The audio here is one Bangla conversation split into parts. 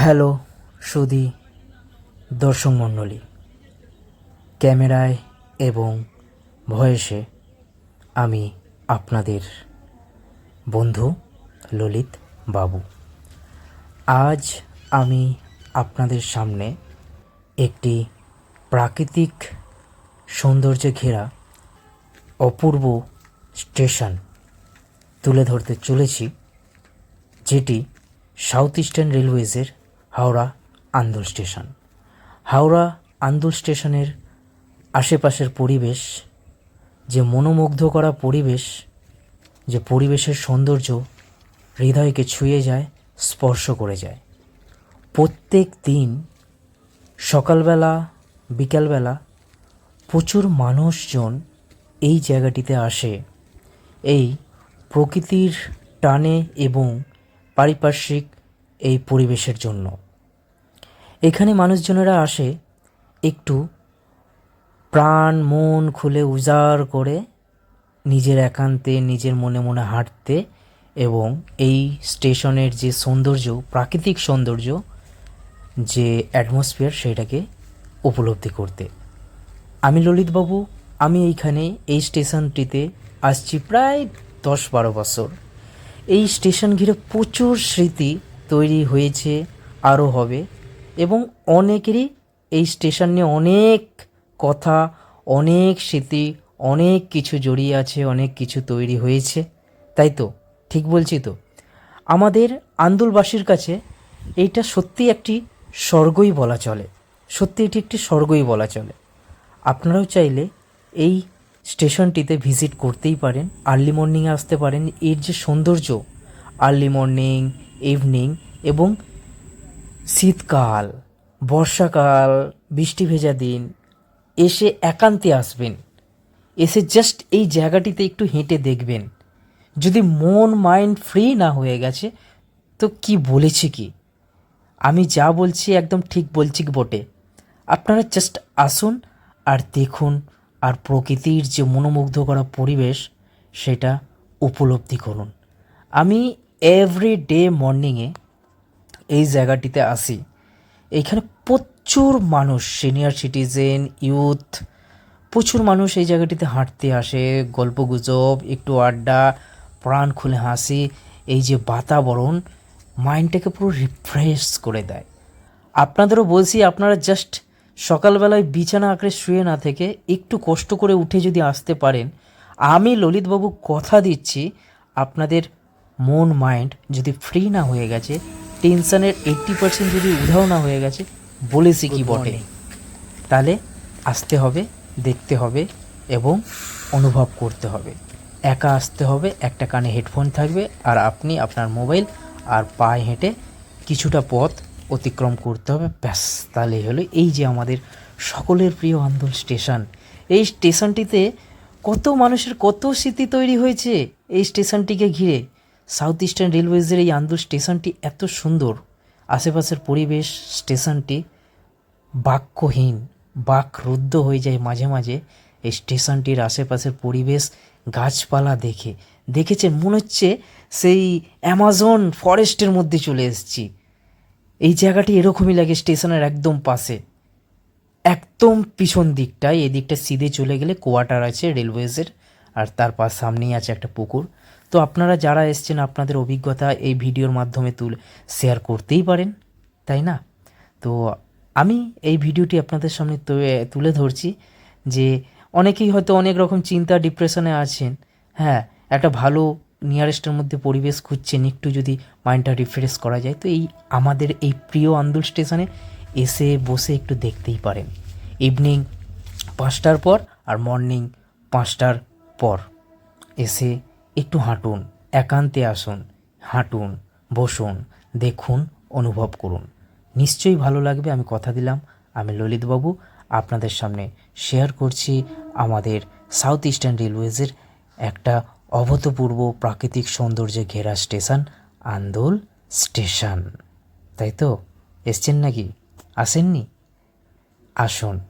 হ্যালো, সুধি, দর্শক মণ্ডলী। ক্যামেরায় এবং ভয়েসে আমি আপনাদের বন্ধু ললিত বাবু। আজ আমি আপনাদের সামনে একটি প্রাকৃতিক সৌন্দর্যে ঘেরা অপূর্ব স্টেশন তুলে ধরতে চলেছি, যেটি সাউথ ইস্টার্ন রেলওয়েজের হাওড়া আন্দোল স্টেশন। হাওড়া আন্দোল স্টেশনের আশেপাশের পরিবেশ, যে মনোমুগ্ধ করা পরিবেশ, যে পরিবেশের সৌন্দর্য হৃদয়কে ছুঁয়ে যায়, স্পর্শ করে যায়। প্রত্যেক দিন সকালবেলা, বিকালবেলা প্রচুর মানুষজন এই জায়গাটিতে আসে। এই প্রকৃতির টানে এবং পারিপার্শ্বিক এই পরিবেশের জন্য। এখানে মানুষজনেরা আসে একটু প্রাণ, মন খুলে উজাড় করে নিজের একান্তে, নিজের মনে মনে হাঁটতে এবং এই স্টেশনের যে সৌন্দর্য, প্রাকৃতিক সৌন্দর্য, যে অ্যাটমসফিয়ার সেটাকে উপলব্ধি করতে। আমি ললিতবাবু, আমি এইখানে এই স্টেশনটিতে আসছি প্রায় দশ বারো বছর। এই স্টেশন ঘিরে প্রচুর স্মৃতি তৈরি হয়েছে, আরও হবে। এবং অনেকেরই এই স্টেশন নিয়ে অনেক কথা, অনেক স্মৃতি, অনেক কিছু জড়িয়ে আছে, অনেক কিছু তৈরি হয়েছে। তাই তো? ঠিক বলছি তো? আমাদের আন্দোলবাসীর কাছে এইটা সত্যি একটি স্বর্গই বলা চলে। সত্যি এটি একটি স্বর্গই বলা চলে। আপনারাও চাইলে এই স্টেশনটিতে ভিজিট করতেই পারেন, আর্লি মর্নিংয়ে আসতে পারেন। এর যে সৌন্দর্য, আর্লি মর্নিং, ইভিনিং এবং শীতকাল, বর্ষাকাল, বৃষ্টি ভেজা দিন, এসে একান্তে আসবেন। এসে জাস্ট এই জায়গাটিতে একটু হেঁটে দেখবেন। যদি মন মাইন্ড ফ্রি না হয়ে গেছে, তো কি বলেছি কি? আমি যা বলছি একদম ঠিক বলছি বটে? আপনারা জাস্ট আসুন আর দেখুন আর প্রকৃতির যে মনোমুগ্ধ করা পরিবেশ, সেটা উপলব্ধি করুন। আমি এভরি ডে মর্নিংয়ে এই জায়গাটিতে আসি এইখানে প্রচুর মানুষ সিনিয়র সিটিজেন ইউথ প্রচুর মানুষ এই জায়গাটিতে হাঁটতে আসে। গল্পগুজব একটু আড্ডা, প্রাণ খুলে হাসি, এই যে বাতাবরণ, মাইন্ডটাকে পুরো রিফ্রেশ করে দেয়। আপনাদেরও বলছি, আপনারা জাস্ট সকালবেলায় বিছানা আঁকড়ে শুয়ে না থেকে একটু কষ্ট করে উঠে যদি আসতে পারেন, আমি ললিতবাবু কথা দিচ্ছি, আপনাদের মন মাইন্ড যদি ফ্রি না হয়ে গেছে টেনশনের এইট্টি পার্সেন্ট যদি উধাও না হয়ে গেছে বলেছি কি বটে? তাহলে আসতে হবে দেখতে হবে এবং অনুভব করতে হবে। একা আসতে হবে একটা কানে হেডফোন থাকবে আর আপনি আপনার মোবাইল আর পায়ে হেঁটে কিছুটা পথ অতিক্রম করতে হবে। ব্যাস তাহলেই হলো। এই যে আমাদের সকলের প্রিয় আন্দোল স্টেশন এই স্টেশনটিতে কত মানুষের কত স্মৃতি তৈরি হয়েছে? এই স্টেশনটিকে ঘিরে সাউথ ইস্টার্ন রেলওয়েজের এই আন্দোল স্টেশনটি এত সুন্দর। আশেপাশের পরিবেশ স্টেশনটি বাক্যহীন বাক রুদ্ধ হয়ে যায় মাঝে মাঝে। এই স্টেশনটির আশেপাশের পরিবেশ গাছপালা দেখে দেখেছেন মনে হচ্ছে সেই অ্যামাজন ফরেস্টের মধ্যে চলে এসেছি। এই জায়গাটি এরকমই লাগে স্টেশনের একদম পাশে। একদম পিছন দিকটায় এই দিকটা সিধে চলে গেলে কোয়ার্টার আছে রেলওয়েজের, আর তার পাশ সামনেই আছে একটা পুকুর। তো আপনারা যারা এসছেন আপনাদের অভিজ্ঞতা এই ভিডিওর মাধ্যমে তুলে শেয়ার করতেই পারেন, তাই না? তো আমি এই ভিডিওটি আপনাদের সামনে তুলে ধরছি যে অনেকেই হয়তো অনেক রকম চিন্তা ডিপ্রেশনে আছেন হ্যাঁ একটা ভালো নিয়ারেস্টের মধ্যে পরিবেশ খুঁজছেন, একটু যদি মাইন্ডটা রিফ্রেশ করা যায়, তো এই আমাদের এই প্রিয় আন্দোল স্টেশনে এসে, বসে একটু দেখতেই পারেন। ইভিনিং পাঁচটার পর আর মর্নিং পাঁচটার পর এসে একটু হাঁটুন, একান্তে আসুন, হাঁটুন, বসুন, দেখুন, অনুভব করুন। নিশ্চয়ই ভালো লাগবে, আমি কথা দিলাম। আমি ললিতবাবু, আপনাদের সামনে শেয়ার করছি আমাদের সাউথ ইস্টার্ন রেলওয়েজের একটা অভূতপূর্ব প্রাকৃতিক সৌন্দর্যে ঘেরা স্টেশন, আন্দোল স্টেশন। তাই তো? এসছেন নাকি? আসেননি? আসুন,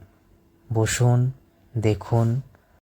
বসুন, দেখুন